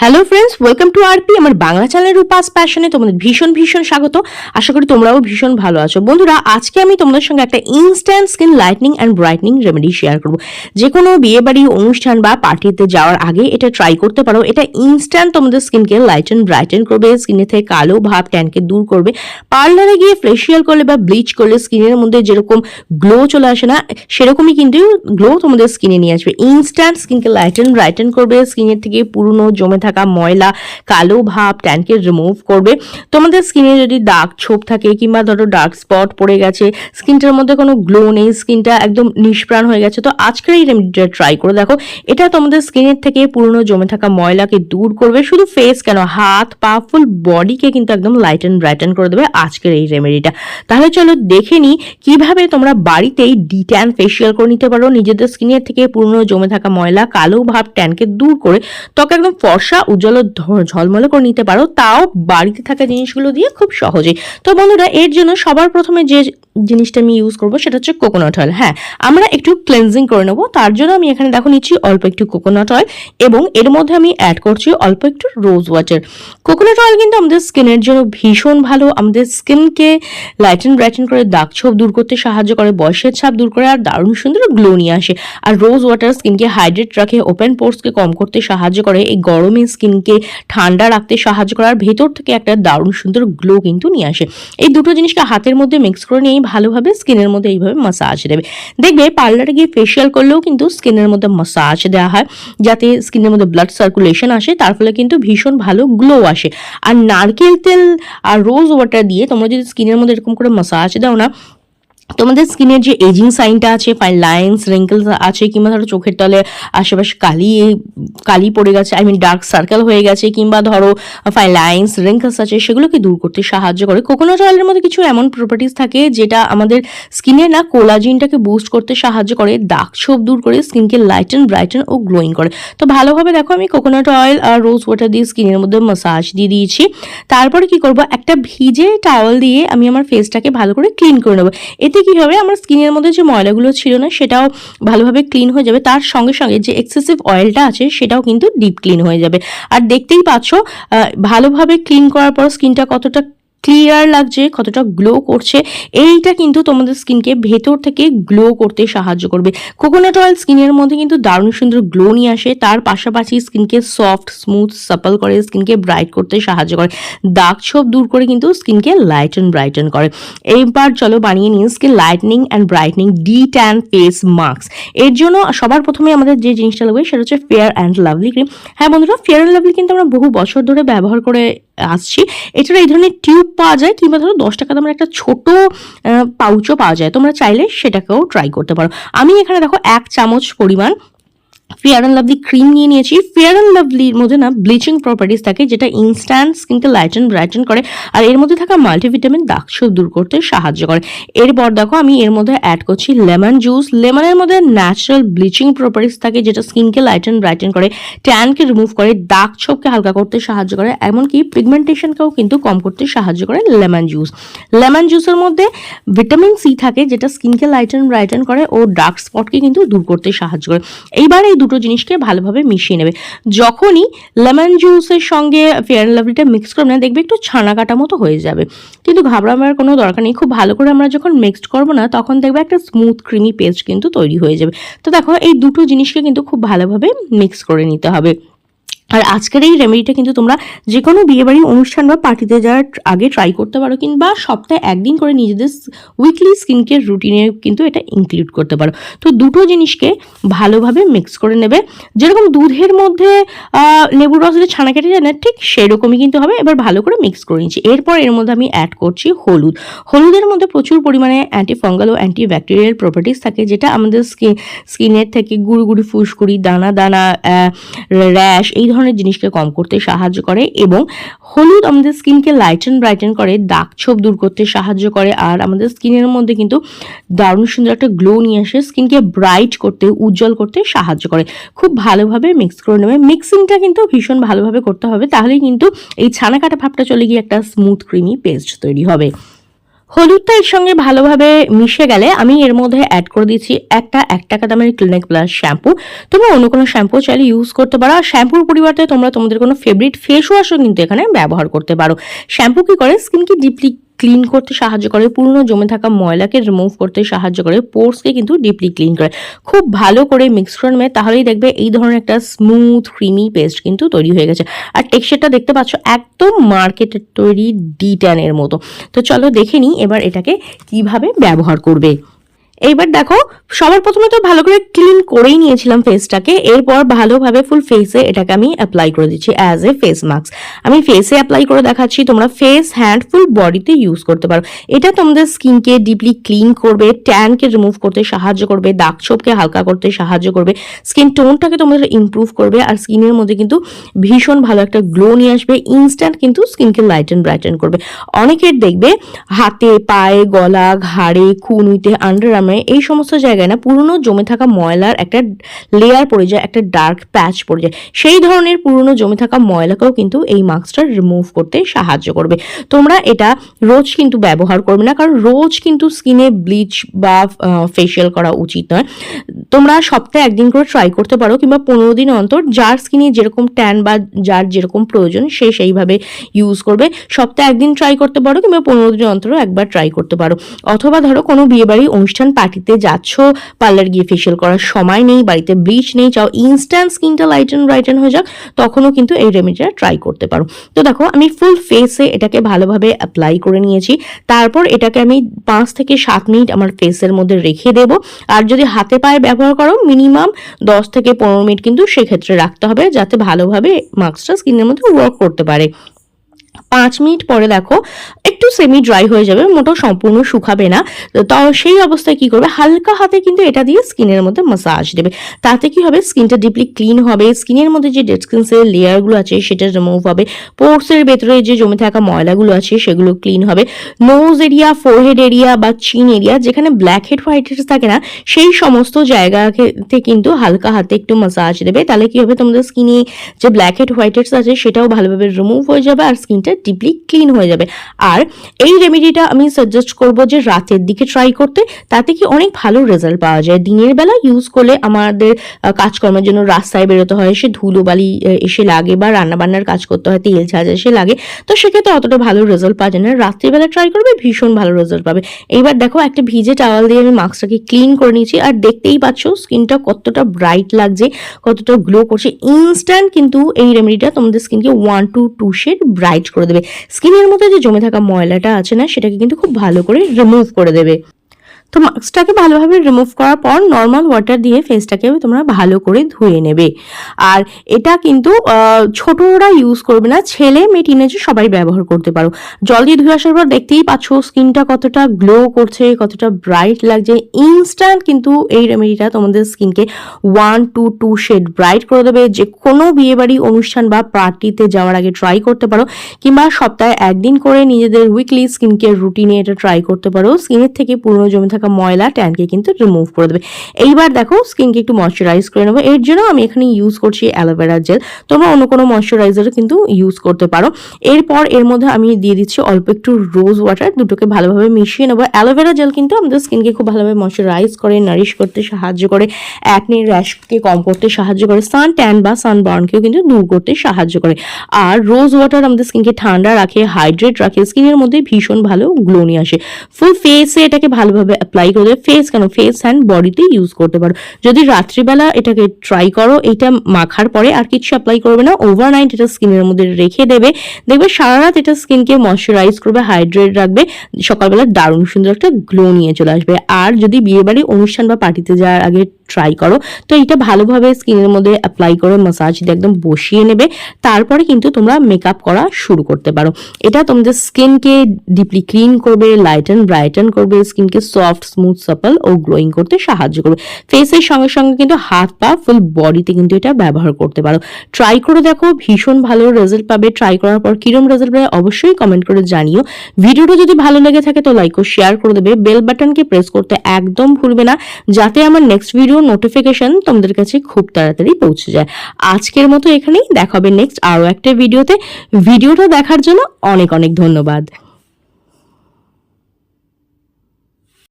Hello friends welcome to RP আমার Bangla channel উপাস প্যাশনে তোমাদের ভীষণ ভীষণ স্বাগত। আশা করি তোমরাও ভীষণ ভালো আছো। বন্ধুরা, আজকে আমি তোমাদের সঙ্গে একটা instant skin lightening and brightening remedy share করব। যে কোনো বিয়ে বাড়ি অনুষ্ঠান বা পার্টিতে যাওয়ার আগে এটা ট্রাই করতে পারো। এটা ইনস্ট্যান্ট তোমাদের স্কিনকে লাইটেন ব্রাইটেন করবে স্কিনে থেকে কালো ভাব ট্যানকে দূর করবে। পার্লারে গিয়ে ফেসিয়াল করলে বা ব্লিচ করলে স্কিনের মধ্যে যেরকম গ্লো চলে আসে না, সেরকমই কিন্তু গ্লো তোমাদের স্কিনে নিয়ে আসবে। ইনস্ট্যান্ট স্কিনকে লাইটেন ব্রাইটেন করবে স্কিনের থেকে পুরনো জমে থাকা ময়লা কালো ভাব ট্যানকে রিমুভ করবে। তোমাদের স্কিনে যদি দাগ ছোপ থাকে কিংবা ধরো ডার্ক স্পট পড়ে গেছে স্কিনটার মধ্যে কোনো গ্লো নেই স্কিনটা একদম নিষ্প্রাণ হয়ে গেছে, তো আজকের এই রেমেডিটা ট্রাই করে দেখো। এটা তোমাদের স্কিনের থেকে পুরনো জমে থাকা ময়লাকে দূর করবে, শুধু ফেস কেন, হাত, পা ফুল বডিকে কিন্তু একদম লাইট অ্যান্ড ব্রাইটেন করে দেবে আজকের এই রেমেডিটা তাহলে চলো দেখে নিই কীভাবে তোমরা বাড়িতেই ডিট্যান ফেসিয়াল করে নিতে পারো। নিজেদের স্কিনের থেকে পুরনো জমে থাকা ময়লা কালো ভাব ট্যানকে দূর করে ত্বকে একদম ফর্সা উজ্জ্বল ঝলমলে করে নিতে পারো, তাও বাড়িতে থাকা জিনিসগুলো দিয়ে খুব সহজেই। তো বন্ধুরা, এর জন্য সবার প্রথমে যে জিনিসটা আমি ইউজ করব, সেটা হচ্ছে কোকোনাট অয়েল হ্যাঁ আমরা একটু ক্লেনজিং করে নেব। তার জন্য আমি এখানে দেখো নিচ্ছি অল্প একটু কোকোনাট অয়েল এবং এর মধ্যে আমি অ্যাড করছি অল্প একটু রোজ ওয়াটার কোকোনাট অয়েল কিন্তু আমাদের স্কিনের জন্য ভীষণ ভালো। আমাদের স্কিনকে লাইটেন ব্রাইটেন করে দাগ ছোপ দূর করতে সাহায্য করে, বয়সের ছাপ দূর করে, আর দারুণ সুন্দর গ্লো নিয়ে আসে। আর রোজ ওয়াটার স্কিনকে হাইড্রেট রাখে ওপেন পোর্সকে কম করতে সাহায্য করে। এই গরমে স্কিনকে ঠান্ডা রাখতে সাহায্য করার ভেতর থেকে একটা দারুণ সুন্দর গ্লো কিন্তু নিয়ে আসে। এই দুটো জিনিসকে হাতের মধ্যে মিক্স করে নিয়েই ভালোভাবে স্কিনের মধ্যে এইভাবে মাসাজ দেবে। দেখবে পার্লারে গিয়ে ফেসিয়াল করলেও কিন্তু স্কিনের মধ্যে মাসাজ দেওয়া হয়, যাতে স্কিনের মধ্যে ব্লাড সার্কুলেশন আসে, তার ফলে কিন্তু ভীষণ ভালো গ্লো আসে। আর নারকেল তেল আর রোজ ওয়াটার দিয়ে তোমরা যদি স্কিনের মধ্যে এরকম করে মাসাজ দাও না তোমাদের স্কিনের যে এজিং সাইনটা আছে ফাইন লাইন্স রিঙ্কেলস আছে, কিংবা ধরো চোখের তলে আশেপাশে কালি কালি পড়ে গেছে আই মিন ডার্ক সার্কেল হয়ে গেছে, কিংবা ধরো ফাইন লাইন্স রিঙ্কেলস আছে, সেগুলোকে দূর করতে সাহায্য করে। কোকোনাট অয়েলের মধ্যে কিছু এমন প্রপার্টিস থাকে যেটা আমাদের স্কিনের না কোলাজিনটাকে বুস্ট করতে সাহায্য করে দাগ ছোপ দূর করে স্কিনকে লাইটেন ব্রাইটেন ও গ্লোয়িং করে। তো ভালোভাবে দেখো আমি কোকোনাট অয়েল আর রোজ ওয়াটার দিয়ে স্কিনের মধ্যে মাসাজ দিয়ে দিয়েছি। তারপরে কি করব? একটা ভিজে টাওয়াল দিয়ে আমি আমার ফেসটাকে ভালো করে ক্লিন করে নেব। এতে কি হবে আমার স্কিনের মধ্যে যে ময়লাগুলো ছিল না, সেটাও ভালোভাবে ক্লিন হয়ে যাবে। তার সঙ্গে সঙ্গে যে এক্সেসিভ অয়েলটা আছে, সেটাও কিন্তু ডিপ ক্লিন হয়ে যাবে। আর দেখতেই পাচ্ছ ভালোভাবে ক্লিন করার পর স্কিনটা কতটা ক্লিয়ার লাগছে কতটা গ্লো করছে। এইটা কিন্তু তোমাদের স্কিনকে ভেতর থেকে গ্লো করতে সাহায্য করবে। কোকোনাট অয়েল স্কিনের মধ্যে কিন্তু দারুণ সুন্দর গ্লো নিয়ে আসে। তার পাশাপাশি স্কিনকে সফট স্মুথ সাপল করে, স্কিনকে ব্রাইট করতে সাহায্য করে। দাগ ছোপ দূর করে কিন্তু স্কিনকে লাইট লাইটেন ব্রাইটেন করে। এইবার চলো বানিয়ে নিন skin lightening and brightening de tan face mask এর জন্য সবার প্রথমে আমাদের যে জিনিসটা লাগবে সেটা হচ্ছে ফেয়ার অ্যান্ড লাভলি ক্রিম হ্যাঁ বন্ধুরা ফেয়ার অ্যান্ড লাভলি কিন্তু আমরা বহু বছর ধরে ব্যবহার করে আসছি। এছাড়া এই ধরনের টিউব পাওয়া যায় কিংবা ধরো দশ টাকা দামের একটা ছোট পাউচও পাওয়া যায়। তোমরা চাইলে সেটাকেও ট্রাই করতে পারো। আমি এখানে দেখো এক চামচ পরিমাণ ফেয়ার অ্যান্ড লাভলি ক্রিম নিয়ে নিয়েছি। ফেয়ার অ্যান্ড লাভলির মধ্যে না ব্লিচিং প্রপার্টিস থাকে, যেটা ইনস্ট্যান্ট স্কিনকে লাইটেন ব্রাইটেন করে। আর এর মধ্যে থাকা মাল্টিভিটামিন দাগ ছোপ দূর করতে সাহায্য করে। এরপর দেখো আমি এর মধ্যে অ্যাড করছি লেমন জুস লেমনের মধ্যে ন্যাচারাল ব্লিচিং প্রপার্টিস থাকে, যেটা স্কিনকে লাইটেন ব্রাইটেন করে ট্যানকে রিমুভ করে, দাগ ছোপকে হালকা করতে সাহায্য করে। এমনকি পিগমেন্টেশনকেও কিন্তু কম করতে সাহায্য করে লেমন জুস লেমন জুসের মধ্যে ভিটামিন সি থাকে, যেটা স্কিনকে লাইটেন ব্রাইটেন করে ও ডার্ক স্পটকে কিন্তু দূর করতে সাহায্য করে। এইবার এই দুটো জিনিসকে ভালোভাবে মিশিয়ে নেবে। যখনই লেমন জুসের সঙ্গে ফেয়ার অ্যান্ড লাভলিটা মিক্স করবে না, দেখবে একটু ছানা কাটা মতো হয়ে যাবে। কিন্তু ঘাবড়াবার কোনো দরকার নেই। খুব ভালো করে আমরা যখন মিক্সড করব না, তখন দেখবে একটা স্মুথ ক্রিমি পেস্ট কিন্তু তৈরি হয়ে যাবে। তো দেখো, এই দুটো জিনিসকে কিন্তু খুব ভালোভাবে মিক্স করে নিতে হবে। আর আজকের এই রেমেডিটা কিন্তু তোমরা যে কোনো বিয়েবাড়ি অনুষ্ঠান বা পার্টিতে যাওয়ার আগে ট্রাই করতে পারো কিংবা সপ্তাহে একদিন করে নিজেদের উইকলি স্কিন কেয়ার রুটিনে কিন্তু এটা ইনক্লুড করতে পারো। তো দুটো জিনিসকে ভালোভাবে মিক্স করে নেবে। যেরকম দুধের মধ্যে লেবুর রস দিয়ে ছানা কেটে যায় না, ঠিক সেরকমই কিন্তু হবে। এবার ভালো করে মিক্স করে নিচ্ছি। এরপর এর মধ্যে আমি অ্যাড করছি হলুদ। হলুদের মধ্যে প্রচুর পরিমাণে অ্যান্টি ফাঙ্গাল ও অ্যান্টি ব্যাকটেরিয়াল প্রপার্টিস থাকে, যেটা আমাদের স্কিন স্কিনের থেকে গুড়ি গুড়ি, ফুসকুড়ি, দানা দানা র্যাশ, এই ধরনের জিনিসকে কম করতে সাহায্য করে এবং হলুদ আমাদের স্কিনকে লাইটেন ব্রাইটেন করে, দাগ ছোপ দূর করতে সাহায্য করে, আর আমাদের স্কিনের মধ্যে কিন্তু দারুণ সুন্দর একটা গ্লো নিয়ে আসে, স্কিনকে ব্রাইট করতে, উজ্জ্বল করতে সাহায্য করে। খুব ভালোভাবে মিক্স করে নেবে। মিক্সিংটা কিন্তু ভীষণ ভালোভাবে করতে হবে, তাহলেই কিন্তু এই ছানা কাটা ভাবটা চলে গিয়ে একটা স্মুথ ক্রিমি পেস্ট তৈরি হবে। হলুদটা এর সঙ্গে ভালোভাবে মিশে গেলে আমি এর মধ্যে অ্যাড করে দিচ্ছি একটা এক টাকা দামের ক্লিনিক প্লাস শ্যাম্পু তোমরা অন্য কোনো শ্যাম্পু চাইলে ইউজ করতে পারো। আর শ্যাম্পুর পরিবর্তে তোমরা তোমাদের কোনো ফেভারিট ফেস ওয়াশও কিন্তু এখানে ব্যবহার করতে পারো। শ্যাম্পু কি করে? স্কিনকে ডিপলি ক্লিন করতে সাহায্য করে, পুরনো জমে থাকা ময়লাকে রিমুভ করতে সাহায্য করে পোর্সকে কিন্তু ডিপলি ক্লিন করে। খুব ভালো করে মিক্স করে নেবে, তাহলেই দেখবে এই ধরনের একটা স্মুথ ক্রিমি পেস্ট কিন্তু তৈরি হয়ে গেছে। আর টেক্সচারটা দেখতে পাচ্ছ, একদম মার্কেটের তৈরি ডি মতো। তো চলো দেখে নিই এবার এটাকে কীভাবে ব্যবহার করবে। এইবার দেখো, সবার প্রথমে তো ভালো করে ক্লিন করেই নিয়েছিলাম ফেসটাকে এরপর ভালোভাবে ফুল ফেসে এটাকে আমি অ্যাপ্লাই করে দিচ্ছি অ্যাজ এ ফেস মাস্ক আমি ফেসে অ্যাপ্লাই করে দেখাচ্ছি, তোমরা ফেস হ্যান্ড ফুল বডিতে ইউজ করতে পারো। এটা তোমাদের স্কিনকে ডিপলি ক্লিন করবে ট্যানকে রিমুভ করতে সাহায্য করবে, দাগ ছোপকে হালকা করতে সাহায্য করবে স্কিন টোনটাকে তোমাদের ইমপ্রুভ করবে, আর স্কিনের মধ্যে কিন্তু ভীষণ ভালো একটা গ্লো নিয়ে আসবে ইনস্ট্যান্ট কিন্তু স্কিনকে লাইটেন ব্রাইটেন করবে। অনেকের দেখবে হাতে, পায়ে, গলা, ঘাড়ে খুনুইতে আন্ডার আর্মে এই সমস্ত জায়গায় না পুরনো জমে থাকা ময়লার একটা লেয়ার পড়ে যায়, একটা ডার্ক প্যাচ পড়ে যায়। সেই ধরনের পুরনো জমে থাকা ময়লাকেও কিন্তু এই মাস্কটা রিমুভ করতে সাহায্য করবে। তোমরা এটা রোজ কিন্তু ব্যবহার করবে না, কারণ রোজ কিন্তু স্কিনে ব্লিচ বা ফেশিয়াল করা উচিত নয়। তোমরা সপ্তাহে একদিন করে ট্রাই করতে পারো কিংবা পনেরো দিন অন্তর যার স্কিনে যেরকম ট্যান বা যার যেরকম প্রয়োজন সে সেইভাবে ইউজ করবে। সপ্তাহে একদিন ট্রাই করতে পারো কিংবা পনেরো দিন অন্তর একবার ট্রাই করতে পারো। অথবা ধরো কোনো বিয়েবাড়ি অনুষ্ঠান পার্টিতে যাচ্ছ পার্লার গিয়ে ফেশিয়াল করার সময় নেই, বাড়িতে ব্লিচ নেই চাও ইনস্ট্যান্ট স্কিনটা লাইটেন ব্রাইটেন হয়ে যাক, তখনও কিন্তু এই রেমেডিটা ট্রাই করতে পারো। তো দেখো, আমি ফুল ফেসে এটাকে ভালোভাবে অ্যাপ্লাই করে নিয়েছি, তারপর এটাকে আমি পাঁচ থেকে সাত মিনিট আমার ফেসের মধ্যে রেখে দেবো, আর যদি হাতে পায়ে ব্যবহার করো মিনিমাম দশ থেকে পনেরো মিনিট কিন্তু সেক্ষেত্রে রাখতে হবে, যাতে ভালোভাবে মাস্কটা স্কিনের মধ্যে ওয়ার্ক করতে পারে। পাঁচ মিনিট পরে দেখো একটু সেমি ড্রাই হয়ে যাবে, মোটেও সম্পূর্ণ শুকাবে না। তো সেই অবস্থায় কি করবে? হালকা হাতে কিন্তু এটা দিয়ে স্কিনের মধ্যে মাসাজ দেবে। তাতে কি হবে? স্কিনটা ডিপলি ক্লিন হবে। স্কিনের মধ্যে যে ডেড স্কিনসের লেয়ারগুলো আছে, সেটা রিমুভ হবে। পোর্সের ভেতরে যে জমে থাকা ময়লাগুলো আছে, সেগুলো ক্লিন হবে। নোজ এরিয়া ফোরহেড এরিয়া বা চিন এরিয়া যেখানে ব্ল্যাক হেড হোয়াইট থাকে না, সেই সমস্ত জায়গাতে কিন্তু হালকা হাতে একটু মাসাজ দেবে। তাহলে কি হবে? তোমাদের স্কিনে যে ব্ল্যাক হেড হোয়াইট হেডস আছে, সেটাও ভালোভাবে রিমুভ হয়ে যাবে আর স্কিনটা ডিপলি ক্লিন হয়ে যাবে। আর এই রেমেডিটা আমি সাজেস্ট করব যে রাতের দিকে ট্রাই করতে, তাতে কি অনেক ভালো রেজাল্ট পাওয়া যায়। দিনের বেলা ইউজ করলে আমাদের কাজকর্মের জন্য রাস্তায় বেরোতে হয়, সে ধুলোবালি এসে লাগে বা রান্নাবান্নার কাজ করতে হয়, তেল ঝাঁজ এসে লাগে। তো সেক্ষেত্রে অতটা ভালো রেজাল্ট পাওয়া যায় না। রাত্রিবেলা ট্রাই করবে, ভীষণ ভালো রেজাল্ট পাবে। এইবার দেখো, একটা ভিজে টাওয়াল দিয়ে আমি মাস্কটাকে ক্লিন করে নিয়েছি। আর দেখতেই পাচ্ছ স্কিনটা কতটা ব্রাইট লাগছে, কতটা গ্লো করছে। ইনস্ট্যান্ট কিন্তু এই রেমেডিটা তোমাদের স্কিনকে one to two shade bright করে দেবে। স্কিনের মধ্যে যে জমে থাকা ময়লাটা আছে না, সেটাকে কিন্তু খুব ভালো করে রিমুভ করে দেবে। তো মাস্কটাকে ভালোভাবে রিমুভ করার পর নর্মাল ওয়াটার দিয়ে ফেসটাকে তোমরা ভালো করে ধুয়ে নেবে। আর এটা কিন্তু ছোটরা ইউজ করবে না, ছেলে মেয়ে টিনেজে সবাই ব্যবহার করতে পারো। জল দিয়ে ধুয়ে আসার পর দেখতেই পাচ্ছ স্কিনটা কতটা গ্লো করছে, কতটা ব্রাইট লাগছে। ইনস্ট্যান্ট কিন্তু এই রেমেডিটা তোমাদের স্কিনকে one to two shade bright করে দেবে। যে কোনো বিয়েবাড়ি, অনুষ্ঠান বা পার্টিতে যাওয়ার আগে ট্রাই করতে পারো, কিংবা সপ্তাহে একদিন করে নিজেদের উইকলি স্কিন কেয়ার রুটিনে এটা ট্রাই করতে পারো। স্কিনের থেকে পুরনো জমে থাকা থাকা ময়লা ট্যানকে কিন্তু রিমুভ করে দেবে। এইবার দেখো স্কিনকে একটু ময়শ্চারাইজ করে নেব। এর জন্য আমি এখানে ইউজ করছি অ্যালোভেরা জেল তোমরা অন্য কোনো ময়শ্চারাইজার কিন্তু ইউজ করতে পারো। এরপর এর মধ্যে আমি দিয়ে দিচ্ছি অল্প একটু রোজ ওয়াটার দুটোকে ভালোভাবে মিশিয়ে নেব। অ্যালোভেরা জেল কিন্তু আমাদের স্কিনকে খুব ভালোভাবে ময়শ্চারাইজ করে নারিশ করতে সাহায্য করে অ্যাকনি র্যাশকে কম করতে সাহায্য করে সান ট্যান বা সানবার্নকেও কিন্তু দূর করতে সাহায্য করে। আর রোজ ওয়াটার আমাদের স্কিনকে ঠান্ডা রাখে হাইড্রেট রাখে। স্কিনের মধ্যে ভীষণ ভালো গ্লো নিয়ে আসে। ফুল ফেসে এটাকে ভালোভাবে অ্যাপ্লাই করে ফেস কেন? ফেস অ্যান্ড বডিতে ইউজ করতে পারো। যদি রাত্রিবেলা এটাকে ট্রাই করো, এটা মাখার পরে আর কিছু অ্যাপ্লাই করবে না। ওভারনাইট এটা স্কিনের মধ্যে রেখে দেবে। দেখবে সারা রাত এটা স্কিনকে ময়শ্চারাইজ করবে হাইড্রেট রাখবে। সকালবেলা দারুণ সুন্দর একটা গ্লো নিয়ে চলে আসবে। আর যদি বিয়েবাড়ি অনুষ্ঠান বা পার্টিতে যাওয়ার আগে ট্রাই করো। তো এটা ভালোভাবে স্কিনের মধ্যে অ্যাপ্লাই করে মাসাজ একদম বসিয়ে নেবে। তারপরে কিন্তু তোমরা মেকআপ করা শুরু করতে পারো। এটা তোমাদের স্কিনকে ডিপলি ক্লিন করবে লাইটেন ব্রাইটেন করবে স্কিনকে সফট স্মুথ সাপল ও গ্লোয়িং করতে সাহায্য করবে। ফেসের সঙ্গে সঙ্গে কিন্তু হাত পা ফুল বডিতে কিন্তু এটা ব্যবহার করতে পারো। ট্রাই করে দেখো, ভীষণ ভালো রেজাল্ট পাবে। ট্রাই করার পর কিরম রেজাল্ট পাবে অবশ্যই কমেন্ট করে জানিও। ভিডিওটা যদি ভালো লেগে থাকে তো লাইক ও শেয়ার করে দেবে। বেল বাটনকে প্রেস করতে একদম ভুলবে না। যাতে আমার নেক্সট ভিডিও নোটিফিকেশন তোমাদের কাছে খুব তাড়াতাড়ি পৌঁছে যায়। আজকের মতো এখানেই দেখাবে নেক্সট আরও একটা ভিডিওতে ভিডিওটা দেখার জন্য অনেক অনেক ধন্যবাদ।